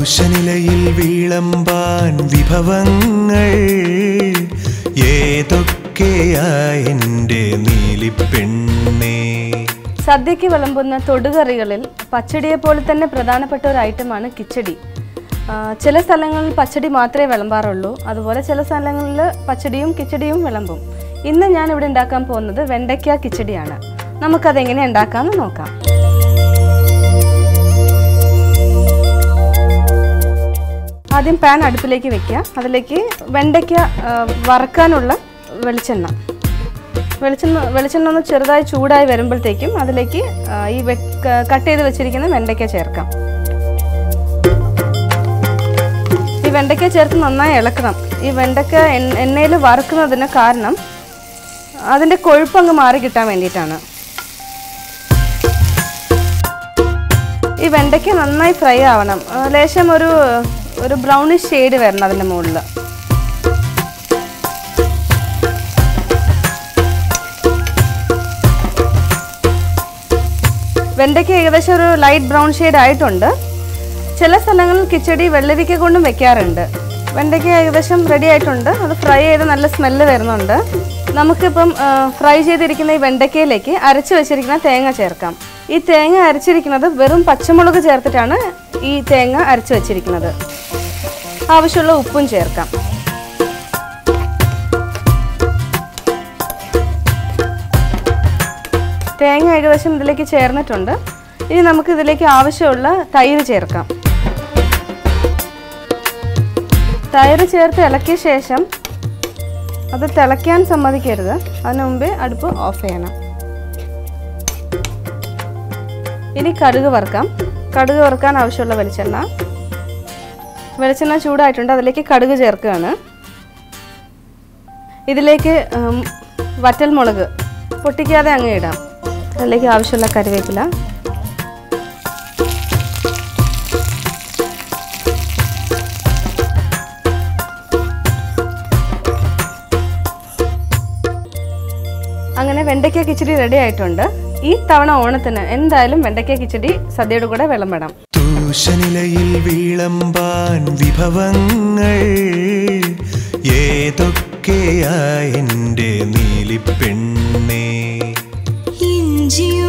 തൂശനിലയിൽ വിളമ്പാൻ വിഭവങ്ങൾ ഏതൊക്കെയാ എന്റെ നീലിപ്പെണ്ണേ? സദ്യക്ക് വിളമ്പുന്ന തൊടുകറികളിൽ പച്ചടിയെ പോലെ തന്നെ പ്രധാനപ്പെട്ട ഒരു ഐറ്റമാണ് കിച്ചടി. ചില സ്ഥലങ്ങളിൽ പച്ചടി മാത്രമേ വിളമ്പാറുള്ളൂ. അതുപോലെ ചില സ്ഥലങ്ങളിൽ പച്ചടിയും കിച്ചടിയും വിളമ്പും. ഇന്ന് ഞാൻ ഇവിടെ ഉണ്ടാക്കാൻ പോകുന്നത് വെണ്ടയ്ക്ക കിച്ചടിയാണ്. നമുക്കതെങ്ങനെ ഉണ്ടാക്കാമെന്ന് നോക്കാം. ആദ്യം പാൻ അടുപ്പിലേക്ക് വെക്കുക. അതിലേക്ക് വെണ്ടയ്ക്ക വറുക്കാനുള്ള വെളിച്ചെണ്ണ. വെളിച്ചെണ്ണ വെളിച്ചെണ്ണ ഒന്ന് ചെറുതായി ചൂടായി വരുമ്പോഴത്തേക്കും അതിലേക്ക് ഈ കട്ട് ചെയ്ത് വെച്ചിരിക്കുന്ന വെണ്ടയ്ക്ക ചേർക്കാം. ഈ വെണ്ടയ്ക്ക ചേർത്ത് നന്നായി ഇളക്കണം. ഈ വെണ്ടയ്ക്ക എണ്ണയിൽ വറുക്കുന്നതിന് കാരണം അതിന്റെ കൊഴുപ്പ് അങ്ങ് മാറി കിട്ടാൻ വേണ്ടിയിട്ടാണ്. ഈ വെണ്ടയ്ക്ക നന്നായി ഫ്രൈ ആവണം. ലേശം ഒരു ഒരു ബ്രൗണിഷ് ഷെയ്ഡ് വരണം അതിന്റെ മുകളിൽ. വെണ്ടയ്ക്ക ഏകദേശം ഒരു ലൈറ്റ് ബ്രൗൺ ഷെയ്ഡ് ആയിട്ടുണ്ട്. ചില സ്ഥലങ്ങളിൽ കിച്ചടി വെള്ളരിക്ക കൊണ്ടും വെക്കാറുണ്ട്. വെണ്ടയ്ക്ക ഏകദേശം റെഡി ആയിട്ടുണ്ട്. അത് ഫ്രൈ ചെയ്ത് നല്ല സ്മെല്ല് വരുന്നുണ്ട്. നമുക്കിപ്പം ഫ്രൈ ചെയ്തിരിക്കുന്ന ഈ വെണ്ടയ്ക്കയിലേക്ക് അരച്ച് വെച്ചിരിക്കുന്ന തേങ്ങ ചേർക്കാം. ഈ തേങ്ങ അരച്ചിരിക്കുന്നത് വെറും പച്ചമുളക് ചേർത്തിട്ടാണ് ഈ തേങ്ങ അരച്ച് വെച്ചിരിക്കുന്നത്. ആവശ്യമുള്ള ഉപ്പും ചേർക്കാം. തേങ്ങ ഏകദേശം ഇതിലേക്ക് ചേർന്നിട്ടുണ്ട്. ഇനി നമുക്ക് ഇതിലേക്ക് ആവശ്യമുള്ള തൈര് ചേർക്കാം. തൈര് ചേർത്ത് ഇളക്കിയ ശേഷം അത് തിളയ്ക്കാൻ സമ്മതിക്കരുത്. അതിനു മുമ്പേ അടുപ്പ് ഓഫ് ചെയ്യണം. ഇനി കടുക് വറുക്കാം. കടുക് വറുക്കാൻ ആവശ്യമുള്ള വെളിച്ചെണ്ണ. വെളിച്ചെണ്ണ ചൂടായിട്ടുണ്ട്. അതിലേക്ക് കടുക് ചേർക്കുകയാണ്. ഇതിലേക്ക് വറ്റൽ മുളക് പൊട്ടിക്കാതെ അങ്ങ് ഇടാം. അതിലേക്ക് ആവശ്യമുള്ള കറിവേപ്പില. അങ്ങനെ വെണ്ടയ്ക്ക കിച്ചടി റെഡി ആയിട്ടുണ്ട്. ഈ തവണ ഓണത്തിന് എന്തായാലും വെണ്ടയ്ക്ക കിച്ചടി സദ്യയുടെ കൂടെ വിളമ്പണം. തൂശനിലയിൽ വിളമ്പാൻ വിഭവങ്ങൾ ഏതൊക്കെയാ എന്റെ നീലിപ്പെണ്ണേ? ഇഞ്ചിയും